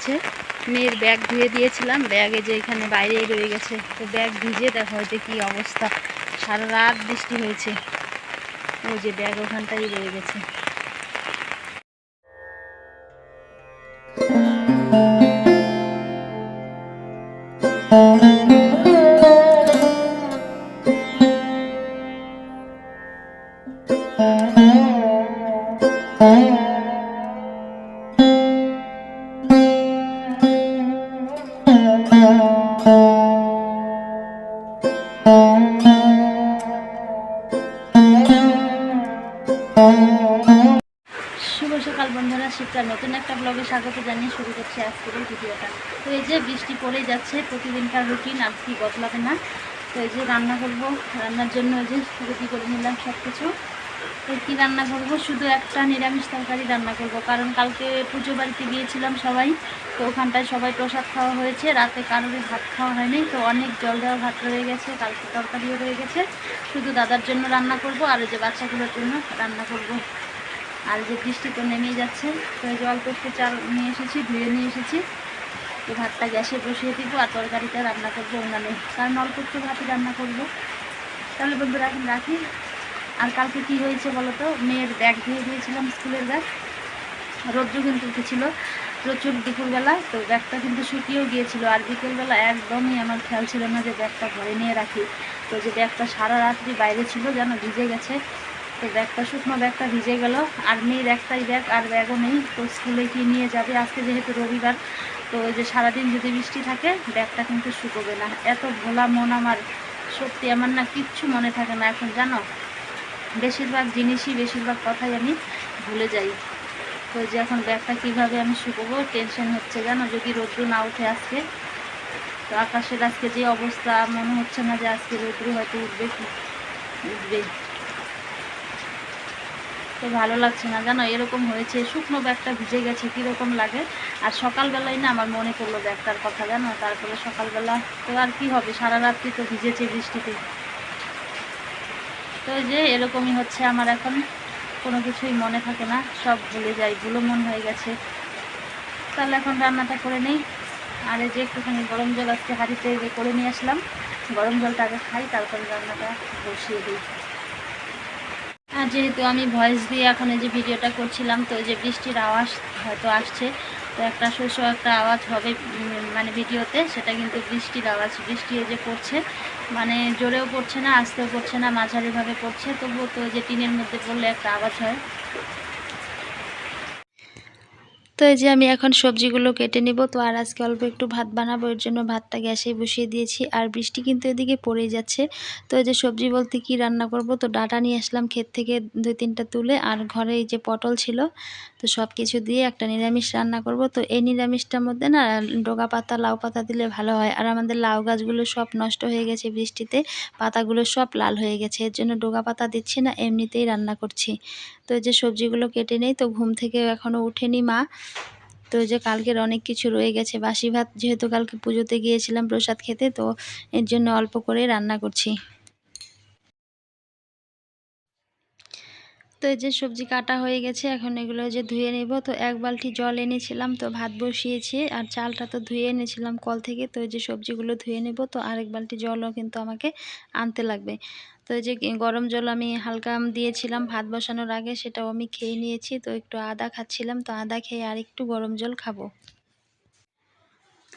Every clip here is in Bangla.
হয়েছে মেয়ের ব্যাগ ধুয়ে দিয়েছিলাম। ব্যাগে যে এখানে বাইরেই রয়ে গেছে। তো ব্যাগ ভিজে দেখো হয়তো কী অবস্থা। সারা রাত বৃষ্টি হয়েছে। ওই যে ব্যাগ ওখানটাই রয়ে গেছে। শুভ সকাল বন্ধুরা শীতকাল নতুন একটা ব্লগে স্বাগত জানিয়ে শুরু করছি আজকের এই ভিডিওটা। তো এই যে বৃষ্টি পড়েই যাচ্ছে, প্রতিদিনকার রুটিন আর কি বদলাবে না। তো এই যে রান্না করব, রান্নার জন্য ওই যে রুটি করে নিলাম সব কিছু তো কী রান্না করব? শুধু একটা নিরামিষ তরকারি রান্না করব। কারণ কালকে পুজো বাড়িতে গিয়েছিলাম সবাই, তো ওখানটায় সবাই প্রসাদ খাওয়া হয়েছে। রাতে কারোর ভাত খাওয়া হয়নি, তো অনেক জল দেওয়া ভাত রয়ে গেছে, কালকে তরকারিও রয়ে গেছে। শুধু দাদার জন্য রান্না করব, আর যে বাচ্চাগুলোর জন্য রান্না করব। আর যে বৃষ্টি তো নেমেই যাচ্ছে, তো অল্প একটু চাল নিয়ে এসেছি, ধুয়ে নিয়ে এসেছি। তো ভাতটা গ্যাসে বসিয়ে দিব, আর তরকারিটা রান্না করব উনানে। কারণ অল্প একটু ভাতই রান্না করব। তাহলে বন্ধুরা এখন রাখি। আর কালকে কি হয়েছে বলো তো? মেয়ের ব্যাগ ধুয়ে দিয়েছিলাম স্কুলের ব্যাগ। রৌদ্র কিন্তু উঠেছিল। প্রচুর দুপুরবেলা, তো ব্যাগটা কিন্তু শুকিয়েও গিয়েছিল। আর বিকেলবেলা একদমই আমার খেয়াল ছিল না যে ব্যাগটা ঘরে নিয়ে রাখি। তো যে ব্যাগটা সারা রাত্রি বাইরে ছিল যেন ভিজে গেছে, তো ব্যাগটা, শুকনো ব্যাগটা ভিজে গেল। আর মেয়ের একটাই ব্যাগ, আর ব্যাগও নেই। তো স্কুলে কি নিয়ে যাবে? আজকে যেহেতু রবিবার, তো ওই যে সারাদিন যদি বৃষ্টি থাকে, ব্যাগটা কিন্তু শুকোবে না। এত ভোলা মন আমার, সত্যি আমার না কিচ্ছু মনে থাকে না। এখন জানো বেশিরভাগ জিনিসই বেশিরভাগ কথাই আমি ভুলে যাই। তো যে এখন ব্যাগটা কীভাবে আমি শুকোবো, টেনশন হচ্ছে জানো? যদি রৌদ্র না উঠে আজকে, তো আকাশের আজকে যে অবস্থা, মনে হচ্ছে না যে আজকে রৌদ্র হয়তো উঠবে কি? উঠবে। তো ভালো লাগছে না জানো? এরকম হয়েছে। শুকনো ব্যাগটা ভিজে গেছে, কীরকম লাগে? আর সকালবেলায় না আমার মনে পড়ল ব্যাগটার কথা জানো? তারপরে সকালবেলা তো আর কি হবে? সারা রাত্রি তো ভিজেছে বৃষ্টিতে। তো যে এরকমই হচ্ছে আমার এখন। কোনো কিছুই মনে থাকে না, সব ভুলে যাই ভুলো মন হয়ে গেছে। তাহলে এখন রান্নাটা করে নেই। আর এই যে একটুখানি গরম জল আজকে হাঁড়িতে যে করে নিয়ে আসলাম। গরম জলটা আগে খাই, তারপরে রান্নাটা বসিয়ে দিই। আর যেহেতু আমি ভয়েস দিয়ে এখন এই যে ভিডিওটা করছিলাম, তো যে বৃষ্টির আওয়াজ হয়তো আসছে। তো একটা শস্য একটা আওয়াজ হবে মানে ভিডিওতে, সেটা কিন্তু বৃষ্টির আওয়াজ বৃষ্টি এই যে পড়ছে মানে জোরেও পড়ছে না, আস্তেও পড়ছে না, মাঝারিভাবে পড়ছে। তবুও তো যে টিনের মধ্যে পড়লে একটা আওয়াজ হয়। তো এই যে আমি এখন সবজিগুলো কেটে নিব। তো আর আজকে অল্প একটু ভাত বানাবো, এর জন্য ভাতটা গ্যাসে বসিয়ে দিয়েছি। আর বৃষ্টি কিন্তু এদিকে পড়েই যাচ্ছে। তো এই যে সবজি বলতে কি রান্না করব? তো ডাটা নিয়ে আসলাম ক্ষেত থেকে দুই তিনটা তুলে। আর ঘরে এই যে পটল ছিল, তো সব কিছু দিয়ে একটা নিরামিষ রান্না করব। তো এই নিরামিষটার মধ্যে না ডোগা পাতা, লাউ পাতা দিলে ভালো হয়। আর আমাদের লাউ গাছগুলো সব নষ্ট হয়ে গেছে বৃষ্টিতে, পাতাগুলো সব লাল হয়ে গেছে। এর জন্য ডোগা পাতা দিচ্ছি না, এমনিতেই রান্না করছি। তো যে সবজিগুলো কেটে নেই, তো ঘুম থেকে এখনও উঠেনি মা। তো যে কালকের অনেক কিছু রয়ে গেছে, বাসি ভাত যেহেতু কালকে পুজোতে গিয়েছিলাম প্রসাদ খেতে, তো এর জন্য অল্প করে রান্না করছি। তো এই যে সবজি কাটা হয়ে গেছে, এখন এগুলো যে ধুয়ে নেব, তো এক বালতি জল এনেছিলাম, তো ভাত বসিয়েছি, আর চালটা তো ধুয়ে এনেছিলাম কল থেকে, তো এই যে সবজিগুলো ধুয়ে নেব, তো আরেক বালতি জলও কিন্তু আমাকে আনতে লাগবে। তো যে গরম জল আমি হালকা দিয়েছিলাম, ভাত বসানোর আগে সেটাও আমি খেয়ে নিয়েছি, তো একটু আদা খাচ্ছিলাম, তো আদা খেয়ে আর একটু গরম জল খাব।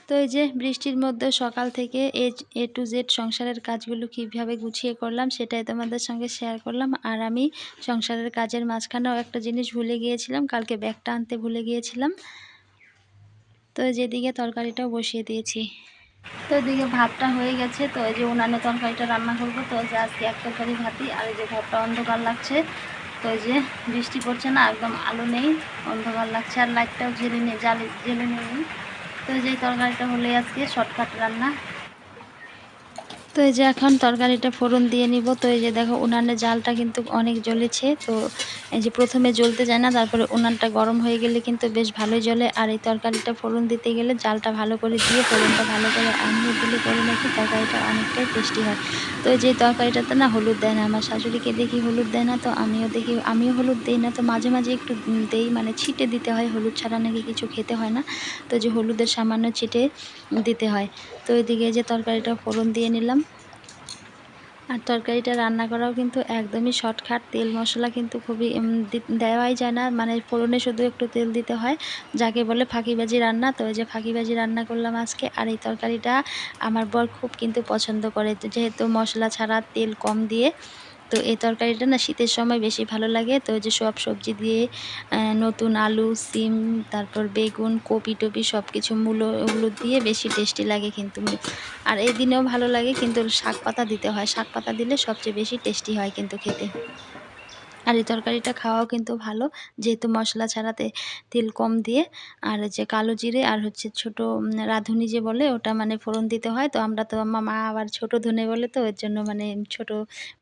তো এই যে বৃষ্টির মধ্যে সকাল থেকে এ এ টু জেড সংসারের কাজগুলো কীভাবে গুছিয়ে করলাম সেটাই তোমাদের সঙ্গে শেয়ার করলাম, আর আমি সংসারের কাজের মাঝখানেও একটা জিনিস ভুলে গিয়েছিলাম, কালকে ব্যাগটা আনতে ভুলে গিয়েছিলাম, তো যেদিকে তরকারিটাও বসিয়ে দিয়েছি। তো এদিকে ভাতটা হয়ে গেছে, তো এই যে উনানে তরকারিটা রান্না করব, তো যে আজকে এক তরকারি ভাতি আর এই যে ঘরটা অন্ধকার লাগছে, তো এই যে বৃষ্টি পড়ছে না, একদম আলো নেই, অন্ধকার লাগছে, আর লাইটটাও জেলে নেই জালে জেলে নেই। তো যে তরকারিটা হলে আজকে শর্টকাট রান্না তো এই যে এখন তরকারিটা ফোড়ন দিয়ে নিব। তো এই যে দেখো উনানের জালটা কিন্তু অনেক জ্বলেছে। তো এই যে প্রথমে জ্বলতে যায় না, তারপরে উনানটা গরম হয়ে গেলে কিন্তু বেশ ভালোই জ্বলে। আর এই তরকারিটা ফোড়ন দিতে গেলে জালটা ভালো করে দিয়ে ফোড়নটা ভালো করে আমিয়ে দিলে করে নাকি তরকারিটা অনেকটাই টেস্টি হয়। তো যে তরকারিটাতে না হলুদ দেয় না। আমার শাশুড়িকে দেখি হলুদ দেয় না, তো আমিও দেখি, আমিও হলুদ দিই না। তো মাঝে মাঝে একটু দেই মানে ছিটে দিতে হয়। হলুদ ছাড়া নাকি কিছু খেতে হয় না। তো যে হলুদের সামান্য ছিটে দিতে হয়। তো এদিকে যে তরকারিটা ফোড়ন দিয়ে নিলাম। আর তরকারিটা রান্না করাও কিন্তু একদমই শর্টকাট। তেল মশলা কিন্তু খুবই দেওয়াই যায় না। মানে ফোড়নে শুধু একটু তেল দিতে হয়। যাকে বলে ফাঁকিবাজি রান্না। তো ওই যে ফাঁকিবাজি রান্না করলাম আজকে। আর এই তরকারিটা আমার বর খুব কিন্তু পছন্দ করে। যেহেতু মশলা ছাড়া তেল কম দিয়ে তো এই তরকারিটা না শীতের সময় বেশি ভালো লাগে। তো যে সব সবজি দিয়ে নতুন আলু, সিম, তারপর বেগুন, কপি টপি সব কিছু মূলো, ওগুলো দিয়ে বেশি টেস্টি লাগে কিন্তু। আর এই দিনেও ভালো লাগে কিন্তু শাক পাতা দিতে হয়। শাক পাতা দিলে সবচেয়ে বেশি টেস্টি হয় কিন্তু খেতে। আর এই তরকারিটা খাওয়াও কিন্তু ভালো। যেহেতু মশলা ছাড়াতে তেল কম দিয়ে, আর যে কালো জিরে আর হচ্ছে ছোট রাঁধুনি যে বলে ওটা মানে ফোড়ন দিতে হয়। তো আমরা তো আমার মা আবার ছোট ধনে বলে তো এর জন্য মানে ছোট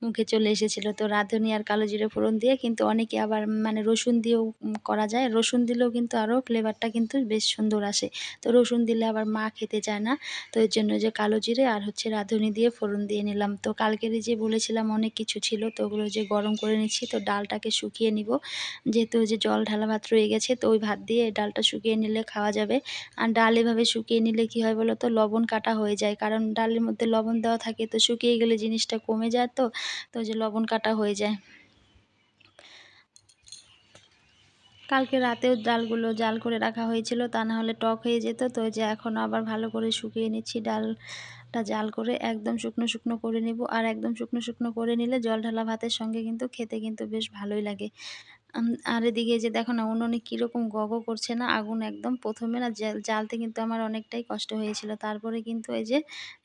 মুখে চলে এসেছিল। তো রাঁধুনি আর কালো জিরে ফোড়ন দিয়ে কিন্তু অনেকে আবার মানে রসুন দিয়েও করা যায়। রসুন দিলেও কিন্তু আরও ফ্লেভারটা কিন্তু বেশ সুন্দর আসে। তো রসুন দিলে আবার মা খেতে চায় না। তো এর জন্য যে কালো জিরে আর হচ্ছে রাঁধুনি দিয়ে ফোড়ন দিয়ে নিলাম। তো কালকেরই যে বলেছিলাম অনেক কিছু ছিল, তো ওগুলো যে গরম করে নিচ্ছি, তো ডালটাকে শুকিয়ে নিব। যেহেতু যে জল ঢালা ভাত রয়ে গেছে, তো ওই ভাত দিয়ে ডালটা শুকিয়ে নিলে খাওয়া যাবে। আর ডাল এভাবে শুকিয়ে নিলে কি হয় বলো তো লবণ কাটা হয়ে যায়। কারণ ডালের মধ্যে লবণ দেওয়া থাকে, তো শুকিয়ে গেলে জিনিসটা কমে যায় তো তো যে লবণ কাটা হয়ে যায়। কালকে রাতেও ডালগুলো জাল করে রাখা হয়েছিল, তা না হলে টক হয়ে যেত। তো যে এখন আবার ভালো করে শুকিয়ে নিচ্ছি ডালটা জাল করে একদম শুকনো শুকনো করে নিব। আর একদম শুকনো শুকনো করে নিলে জল ঢালা ভাতের সঙ্গে কিন্তু খেতে কিন্তু বেশ ভালোই লাগে। আর এদিকে যে দেখো না, উনুনে কীরকম গগ করছে না, আগুন একদম প্রথমে না জ্বালতে কিন্তু আমার অনেকটাই কষ্ট হয়েছিল। তারপরে কিন্তু এই যে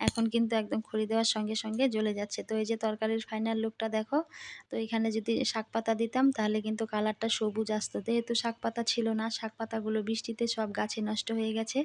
এখন কিন্তু একদম খড়ি দেওয়ার সঙ্গে সঙ্গে জ্বলে যাচ্ছে। তো এই যে তরকারির ফাইনাল লুকটা দেখো, তো এখানে যদি শাক পাতা দিতাম তাহলে কিন্তু কালারটা সবুজ আসতো। যেহেতু শাক পাতা ছিল না, শাক পাতাগুলো বৃষ্টিতে সব গাছে নষ্ট হয়ে গেছে।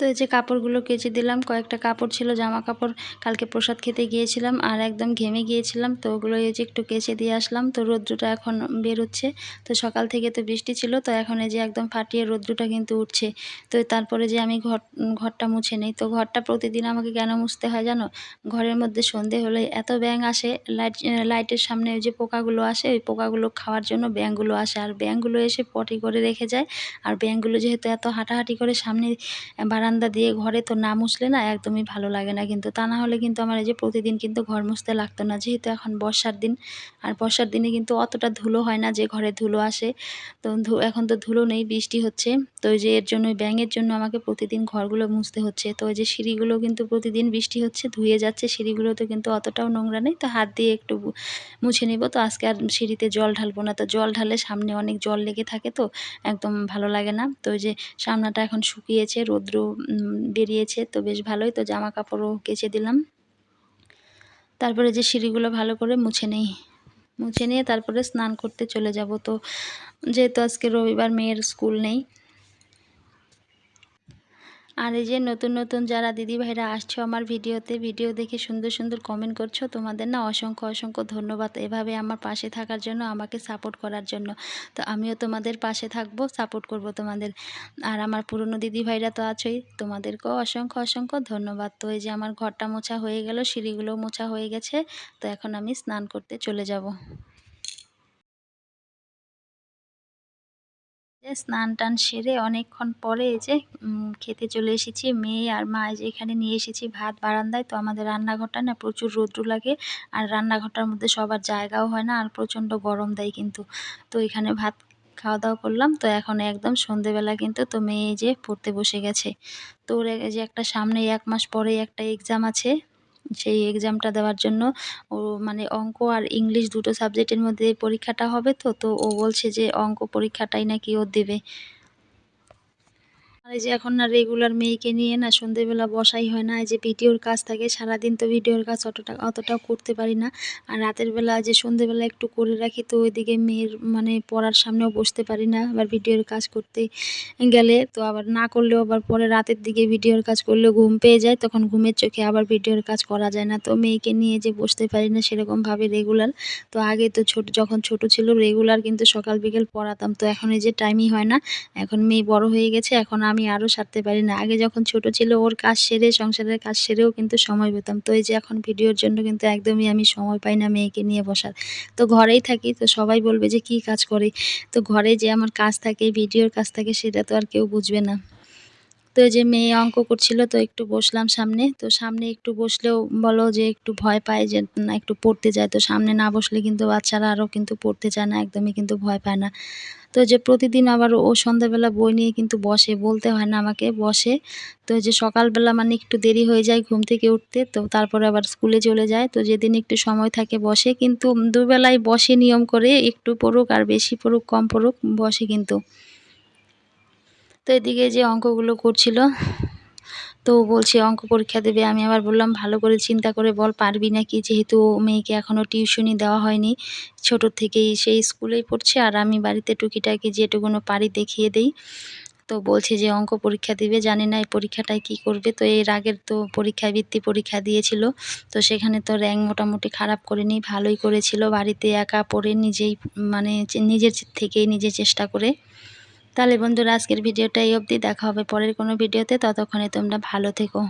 তো এই যে কাপড়গুলো কেচে দিলাম, কয়েকটা কাপড় ছিল, জামা কাপড় কালকে প্রসাদ খেতে গিয়েছিলাম আর একদম ঘেমে গিয়েছিলাম। তো ওগুলো এই যে একটু কেচে দিয়ে আসলাম। তো রৌদ্রটা এখন বেরোচ্ছে তো সকাল থেকে তো বৃষ্টি ছিল, তো এখন এই যে একদম ফাটিয়ে রৌদ্রটা কিন্তু উঠছে। তো তারপরে যে আমি ঘর, ঘরটা মুছে নেই। তো ঘরটা প্রতিদিন আমাকে কেন মুছতে হয় জানো? ঘরের মধ্যে সন্ধে হলে এত ব্যাঙ আসে, লাইট, লাইটের সামনে ওই যে পোকাগুলো আসে, ওই পোকাগুলো খাওয়ার জন্য ব্যাঙগুলো আসে। আর ব্যাঙগুলো এসে পটি করে রেখে যায়। আর ব্যাঙগুলো যেহেতু এত হাঁটাহাঁটি করে সামনে বাড়া বারান্দা দিয়ে ঘরে তো না মুছলে না একদমই ভালো লাগে না কিন্তু তা না হলে কিন্তু আমার এই যে প্রতিদিন কিন্তু ঘর মুছতে লাগতো না। যেহেতু এখন বর্ষার দিন, আর বর্ষার দিনে কিন্তু অতটা ধুলো হয় না যে ঘরে ধুলো আসে। তো এখন তো ধুলো নেই, বৃষ্টি হচ্ছে। তো ওই যে এর জন্য ব্যাঙের জন্য আমাকে প্রতিদিন ঘরগুলো মুছতে হচ্ছে। তো ওই যে সিঁড়িগুলো কিন্তু প্রতিদিন বৃষ্টি হচ্ছে, ধুয়ে যাচ্ছে সিঁড়িগুলোতে কিন্তু অতটাও নোংরা নেই। তো হাত দিয়ে একটু মুছে নিব। তো আজকে আর সিঁড়িতে জল ঢালবো না। তো জল ঢালে সামনে অনেক জল লেগে থাকে তো, একদম ভালো লাগে না। তো ওই যে সামনাটা এখন শুকিয়েছে, রৌদ্র বেরিয়েছে। তো বেশ ভালোই তো জামা কাপড়ও কেচে দিলাম। তারপরে যে সিঁড়িগুলো ভালো করে মুছে নেই, মুছে নিয়ে তারপরে স্নান করতে চলে যাব। তো যেহেতু আজকে রবিবার, মেয়ের স্কুল নেই আর এই যে নতুন নতুন যারা দিদি ভাইরা আসছো আমার ভিডিওতে, ভিডিও দেখে সুন্দর সুন্দর কমেন্ট করছ, তোমাদের না অসংখ্য অসংখ্য ধন্যবাদ এভাবে আমার পাশে থাকার জন্য, আমাকে সাপোর্ট করার জন্য। তো আমিও তোমাদের পাশে থাকব সাপোর্ট করব তোমাদের। আর আমার পুরনো দিদি ভাইরা তো আছোই, তোমাদেরকেও অসংখ্য অসংখ্য ধন্যবাদ। তো এই যে আমার ঘরটা মোছা হয়ে গেল সিঁড়িগুলো মোছা হয়ে গেছে, তো এখন আমি স্নান করতে চলে যাব। স্নান টান সেরে অনেকক্ষণ পরে যে খেতে চলে এসেছি। মেয়ে আর মা যে এখানে নিয়ে এসেছি ভাত বারান্দায়। তো আমাদের রান্নাঘরটা না প্রচুর রৌদ্র লাগে আর রান্নাঘরটার মধ্যে সবার জায়গাও হয় না আর প্রচণ্ড গরম দেয় কিন্তু। তো এখানে ভাত খাওয়া দাওয়া করলাম। তো এখন একদম সন্ধেবেলা কিন্তু তো মেয়ে যে পড়তে বসে গেছে। তো ওর যে একটা সামনে এক মাস পরেই একটা এক্সাম আছে। সেই এক্সামটা দেওয়ার জন্য। ও মানে অঙ্ক আর ইংলিশ দুটো সাবজেক্টের মধ্যে পরীক্ষাটা হবে তো তো ও বলছে যে অঙ্ক পরীক্ষাটাই নাকি ও দেবে। আর এই যে এখন না রেগুলার মেয়েকে নিয়ে না সন্ধেবেলা বসাই হয় না, এই যে ভিডিওর কাজ থাকে, সারাদিন তো ভিডিওর কাজ অতটা, অতটাও করতে পারি না। আর রাতের বেলা যে সন্ধেবেলা একটু করে রাখি, তো ওইদিকে মেয়ের মানে পড়ার সামনেও বসতে পারি না, আবার ভিডিওর কাজ করতে গেলে, তো আবার না করলেও আবার পরে রাতের দিকে ভিডিওর কাজ করলেও ঘুম পেয়ে যায়, তখন ঘুমের চোখে আবার ভিডিওর কাজ করা যায় না। তো মেয়েকে নিয়ে যে বসতে পারি না সেরকমভাবে রেগুলার তো আগে তো ছোট, যখন ছোট ছিল রেগুলার কিন্তু সকাল বিকেল পড়াতাম, তো এখন এই যে টাইমই হয় না, এখন মেয়ে বড় হয়ে গেছে, এখন আমি আরও সারতে পারি না। আগে যখন ছোট ছিল, ওর কাজ সেরে, সংসারের কাজ সেরেও কিন্তু সময় পেতাম। তো এই যে এখন ভিডিওর জন্য কিন্তু একদমই আমি সময় পাই না মেয়েকে নিয়ে বসার। তো ঘরেই থাকি, তো সবাই বলবে যে, কি কাজ করে? তো ঘরে যে আমার কাজ থাকে, ভিডিওর কাজ থাকে, সেটা তো আর কেউ বুঝবে না। তো যে মেয়ে অঙ্ক করছিল, তো একটু বসলাম সামনে। তো সামনে একটু বসলেও বলো যে, একটু ভয় পায় যে, না, একটু পড়তে যায়। তো সামনে না বসলে কিন্তু বাচ্চারা আরও কিন্তু পড়তে চায় না, একদমই কিন্তু ভয় পায় না। তো যে প্রতিদিন আবার ও সন্ধ্যাবেলা বই নিয়ে কিন্তু বসে, বলতে হয় না আমাকে, বসে। তো যে সকালবেলা মানে একটু দেরি হয়ে যায় ঘুম থেকে উঠতে, তো তারপরে আবার স্কুলে চলে যায়। তো যেদিন একটু সময় থাকে বসে, কিন্তু দুবেলায় বসে নিয়ম করে একটু পড়ুক আর বেশি পড়ুক, কম পড়ুক, বসে কিন্তু। তো এদিকে যে অঙ্কগুলো করছিল তো বলছে, অঙ্ক পরীক্ষা দেবে। আমি আবার বললাম, ভালো করে চিন্তা করে বল, পারবি নাকি? যেহেতু মেয়েকে এখনও টিউশনি দেওয়া হয়নি। ছোট থেকেই সেই স্কুলেই পড়ছে আর আমি বাড়িতে টুকিটাকি যেটুকুনো পারি দেখিয়ে দেই। তো বলছে যে, অঙ্ক পরীক্ষা দিবে, জানি না এই পরীক্ষাটায় কি করবে। তো এর আগের তো পরীক্ষায় বৃত্তি পরীক্ষা দিয়েছিল। তো সেখানে তো র্যাঙ্ক মোটামুটি খারাপ করেনি ভালোই করেছিল। বাড়িতে একা পড়ে নিজেই মানে নিজের থেকেই নিজে চেষ্টা করে তাহলে বন্ধুরা, আজকের ভিডিওটা এই অবধি। দেখা হবে পরের কোনো ভিডিওতে। ততক্ষণে তোমরা ভালো থেকো।